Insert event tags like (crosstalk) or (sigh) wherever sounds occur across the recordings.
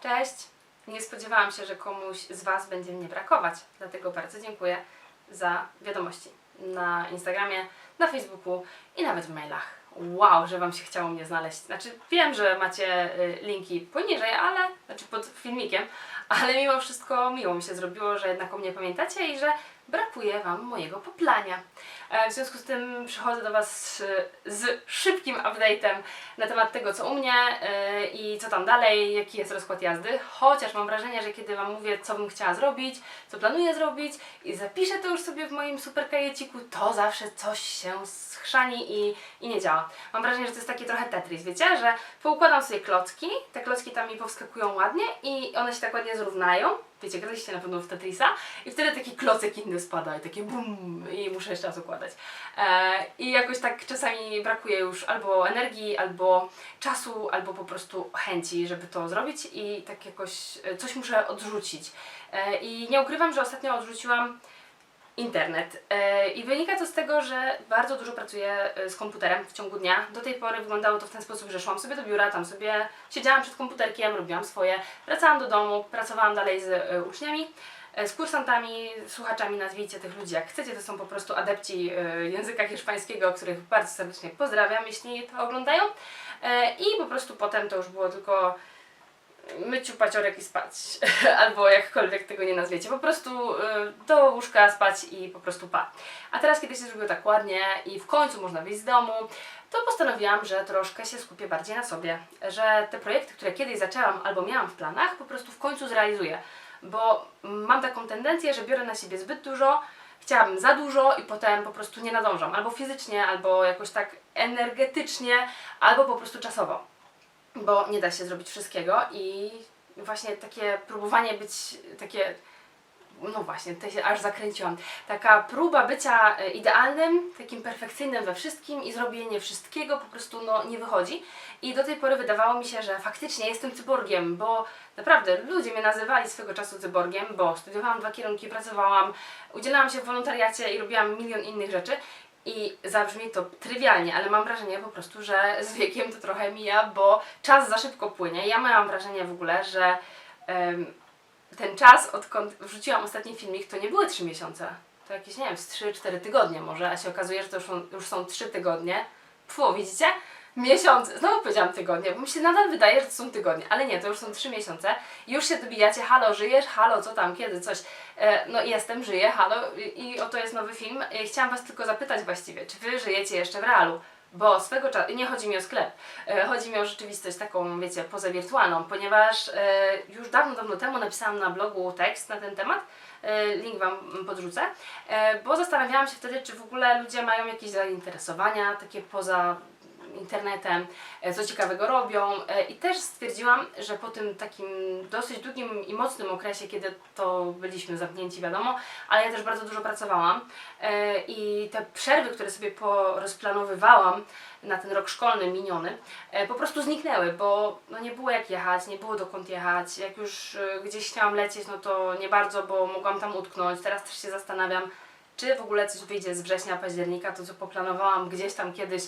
Cześć! Nie spodziewałam się, że komuś z Was będzie mnie brakować, dlatego bardzo dziękuję za wiadomości na Instagramie, na Facebooku i nawet w mailach. Wow, że Wam się chciało mnie znaleźć. Znaczy, wiem, że macie y, linki poniżej, ale, znaczy pod filmikiem, ale mimo wszystko miło mi się zrobiło, że jednak o mnie pamiętacie i że brakuje Wam mojego poplania. E, W związku z tym przychodzę do Was z szybkim update'em na temat tego, co u mnie y, i co tam dalej, jaki jest rozkład jazdy. Chociaż mam wrażenie, że kiedy Wam mówię, co bym chciała zrobić, co planuję zrobić i zapiszę to już sobie w moim super kajeciku, to zawsze coś się schrzani i, i nie działa. Mam wrażenie, że to jest takie trochę Tetris, wiecie, że poukładam sobie klocki, te klocki tam mi powskakują ładnie i one się tak ładnie zrównają. Wiecie, graliście na pewno w Tetrisa i wtedy taki klocek inny spada i takie bum i muszę jeszcze raz układać. E, I jakoś tak czasami brakuje już albo energii, albo czasu, albo po prostu chęci, żeby to zrobić i tak jakoś e, coś muszę odrzucić. E, I nie ukrywam, że ostatnio odrzuciłam internet. E, I wynika to z tego, że bardzo dużo pracuję e, z komputerem w ciągu dnia. Do tej pory wyglądało to w ten sposób, że szłam sobie do biura, tam sobie siedziałam przed komputerkiem, robiłam swoje, wracałam do domu, pracowałam dalej z e, uczniami, z kursantami, słuchaczami, nazwijcie tych ludzi jak chcecie. To są po prostu adepci języka hiszpańskiego, których bardzo serdecznie pozdrawiam, jeśli to oglądają. I po prostu potem to już było tylko myciu paciorek i spać. (laughs) Albo jakkolwiek tego nie nazwiecie. Po prostu y, do łóżka spać i po prostu pa. A teraz, kiedy się zrobiło tak ładnie i w końcu można wyjść z domu, to postanowiłam, że troszkę się skupię bardziej na sobie. Że te projekty, które kiedyś zaczęłam albo miałam w planach, po prostu w końcu zrealizuję. Bo mam taką tendencję, że biorę na siebie zbyt dużo, chciałabym za dużo i potem po prostu nie nadążam. Albo fizycznie, albo jakoś tak energetycznie, albo po prostu czasowo bo nie da się zrobić wszystkiego i właśnie takie próbowanie być takie no właśnie, tutaj się aż zakręciłam. Taka próba bycia e, idealnym, takim perfekcyjnym we wszystkim i zrobienie wszystkiego po prostu no, nie wychodzi. I do tej pory wydawało mi się, że faktycznie jestem cyborgiem, bo naprawdę ludzie mnie nazywali swego czasu cyborgiem, bo studiowałam dwa kierunki, pracowałam, udzielałam się w wolontariacie i robiłam milion innych rzeczy. I zabrzmi to trywialnie, ale mam wrażenie po prostu, że z wiekiem to trochę mija, bo czas za szybko płynie. Ja mam wrażenie w ogóle, że em, ten czas, odkąd wrzuciłam ostatni filmik, to nie były 3 miesiące. To jakieś, nie wiem, z 3-4 tygodnie może, a się okazuje, że to już są, już są 3 tygodnie. Fu, widzicie? Miesiące, znowu powiedziałam tygodnie, bo mi się nadal wydaje, że to są tygodnie, ale nie, to już są 3 miesiące. Już się dobijacie, halo, żyjesz? Halo, co tam, kiedy, coś. E, no jestem, żyję, halo i, i oto jest nowy film. E, chciałam Was tylko zapytać właściwie, czy Wy żyjecie jeszcze w realu? Bo swego czasu, nie chodzi mi o sklep, e, chodzi mi o rzeczywistość taką, wiecie, pozawirtualną, ponieważ e, już dawno, dawno temu napisałam na blogu tekst na ten temat, e, link Wam podrzucę, e, bo zastanawiałam się wtedy, czy w ogóle ludzie mają jakieś zainteresowania takie poza internetem, e, co ciekawego robią. E, i też stwierdziłam, że po tym takim dosyć długim i mocnym okresie, kiedy to byliśmy zamknięci, wiadomo, ale ja też bardzo dużo pracowałam e, i te przerwy, które sobie porozplanowywałam na ten rok szkolny miniony, po prostu zniknęły, bo no nie było jak jechać, nie było dokąd jechać, jak już gdzieś chciałam lecieć, no to nie bardzo, bo mogłam tam utknąć, teraz też się zastanawiam, czy w ogóle coś wyjdzie z września, października, to co poplanowałam gdzieś tam kiedyś,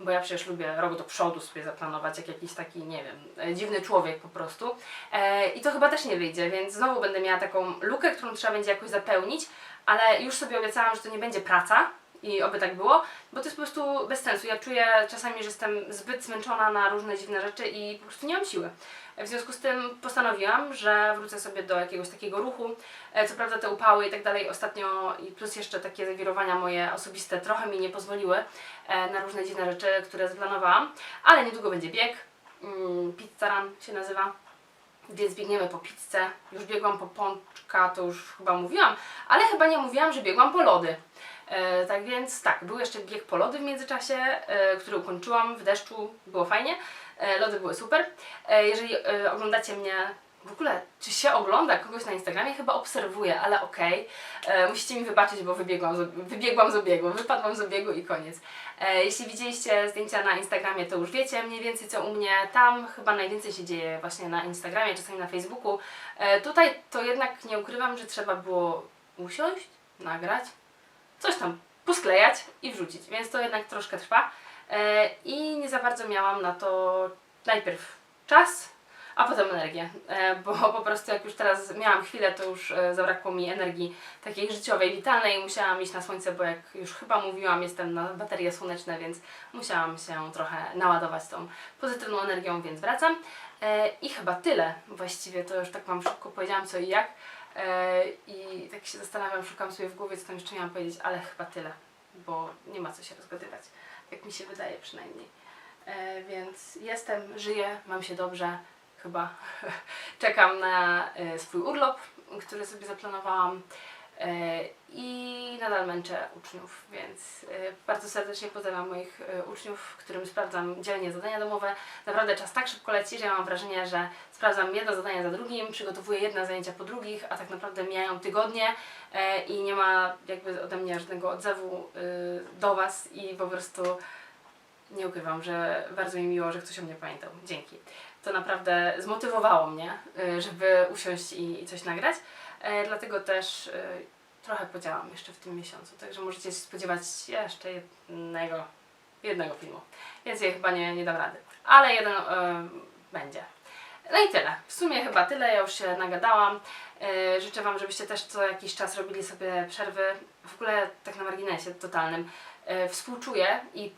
bo ja przecież lubię rok do przodu sobie zaplanować, jak jakiś taki, nie wiem, e, dziwny człowiek po prostu. E, I to chyba też nie wyjdzie, więc znowu będę miała taką lukę, którą trzeba będzie jakoś zapełnić, ale już sobie obiecałam, że to nie będzie praca i oby tak było, bo to jest po prostu bez sensu. Ja czuję czasami, że jestem zbyt zmęczona na różne dziwne rzeczy i po prostu nie mam siły. W związku z tym postanowiłam, że wrócę sobie do jakiegoś takiego ruchu. E, Co prawda te upały i tak dalej ostatnio i plus jeszcze takie zawirowania moje osobiste trochę mi nie pozwoliły e, na różne dziwne rzeczy, które zaplanowałam, ale niedługo będzie bieg. Mm, Pizza Run się nazywa. Więc biegniemy po pizzę. Już biegłam po pączka, to już chyba mówiłam, ale chyba nie mówiłam, że biegłam po lody. E, tak więc tak, był jeszcze bieg po lody w międzyczasie, e, który ukończyłam w deszczu, było fajnie. E, lody były super. Jeżeli oglądacie mnie w ogóle, czy się ogląda kogoś na Instagramie? Chyba obserwuję, ale okej. E, Musicie mi wybaczyć, bo wybiegłam z, wybiegłam z obiegu, wypadłam z obiegu i koniec. E, Jeśli widzieliście zdjęcia na Instagramie, to już wiecie mniej więcej co u mnie. Tam chyba najwięcej się dzieje właśnie na Instagramie, czasami na Facebooku. E, Tutaj to jednak nie ukrywam, że trzeba było usiąść, nagrać, coś tam posklejać i wrzucić, więc to jednak troszkę trwa. E, I nie za bardzo miałam na to najpierw czas, a potem energię, e, bo (laughs) po prostu jak już teraz miałam chwilę, to już e, zabrakło mi energii takiej życiowej, witalnej musiałam iść na słońce, bo jak już chyba mówiłam, jestem na baterie słoneczne, więc musiałam się trochę naładować tą pozytywną energią, więc wracam. I chyba tyle właściwie, to już tak Wam szybko powiedziałam co i jak. E, I tak się zastanawiam, szukam sobie w głowie, co tam jeszcze miałam powiedzieć, ale chyba tyle, bo nie ma co się rozgadywać, jak mi się wydaje przynajmniej. E, więc jestem, żyję, mam się dobrze, chyba. (laughs) Czekam na e, swój urlop, który sobie zaplanowałam. E, I nadal męczę uczniów, więc e, bardzo serdecznie pozdrawiam moich e, uczniów, którym sprawdzam dzielnie zadania domowe. Naprawdę czas tak szybko leci, że ja mam wrażenie, że sprawdzam jedno zadanie za drugim, przygotowuję jedne zajęcia po drugich, a tak naprawdę mijają tygodnie i nie ma jakby ode mnie żadnego odzewu do Was i po prostu nie ukrywam, że bardzo mi miło, że ktoś o mnie pamiętał. Dzięki. To naprawdę zmotywowało mnie, żeby usiąść i coś nagrać. E, dlatego też y, trochę podziałam jeszcze w tym miesiącu. Także możecie się spodziewać jeszcze jednego, jednego filmu. Więcej chyba nie, nie dam rady. Ale jeden y, będzie. No i tyle. W sumie chyba tyle. Ja już się nagadałam. E, życzę Wam, żebyście też co jakiś czas robili sobie przerwy. W ogóle tak na marginesie totalnym. E, współczuję i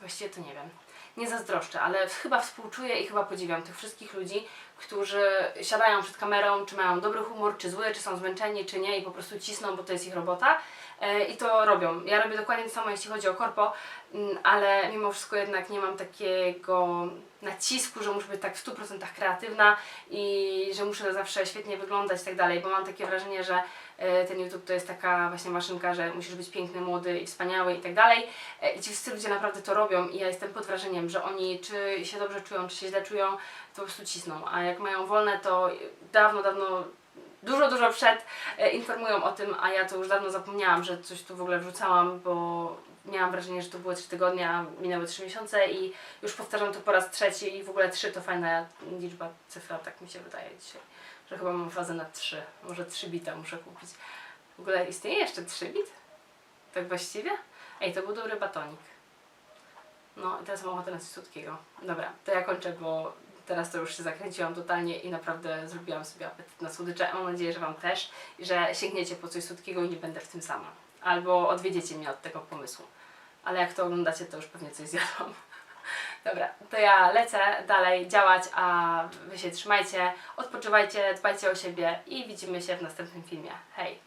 właściwie to nie wiem. Nie zazdroszczę, ale chyba współczuję i chyba podziwiam tych wszystkich ludzi, którzy siadają przed kamerą, czy mają dobry humor, czy zły, czy są zmęczeni, czy nie i po prostu cisną, bo to jest ich robota. E, I to robią. Ja robię dokładnie to samo, jeśli chodzi o korpo, mm, ale mimo wszystko jednak nie mam takiego nacisku, że muszę być tak w 100% kreatywna i że muszę zawsze świetnie wyglądać i tak dalej, bo mam takie wrażenie, że ten YouTube to jest taka właśnie maszynka, że musisz być piękny, młody i wspaniały i tak dalej. E, I ci wszyscy ludzie naprawdę to robią i ja jestem pod wrażeniem, że oni czy się dobrze czują, czy się źle czują, to po prostu cisną. A jak mają wolne, to dawno, dawno dużo, dużo przed e, informują o tym, a ja to już dawno zapomniałam, że coś tu w ogóle wrzucałam, bo miałam wrażenie, że to były 3 tygodnie, a minęły 3 miesiące i już powtarzam to po raz trzeci i w ogóle 3 to fajna liczba, cyfra, tak mi się wydaje dzisiaj, że chyba mam fazę na 3, może 3 bita muszę kupić. W ogóle istnieje jeszcze 3 bit? Tak właściwie? Ej, to był dobry batonik. No i teraz mam ochotę na coś słodkiego. Dobra, to ja kończę, bo teraz to już się zakręciłam totalnie i naprawdę zrobiłam sobie apetyt na słodycze. Mam nadzieję, że Wam też i że sięgniecie po coś słodkiego i nie będę w tym sama. Albo odwiedziecie mnie od tego pomysłu. Ale jak to oglądacie, to już pewnie coś zjadłam. Dobra, to ja lecę dalej działać, a Wy się trzymajcie, odpoczywajcie, dbajcie o siebie i widzimy się w następnym filmie. Hej!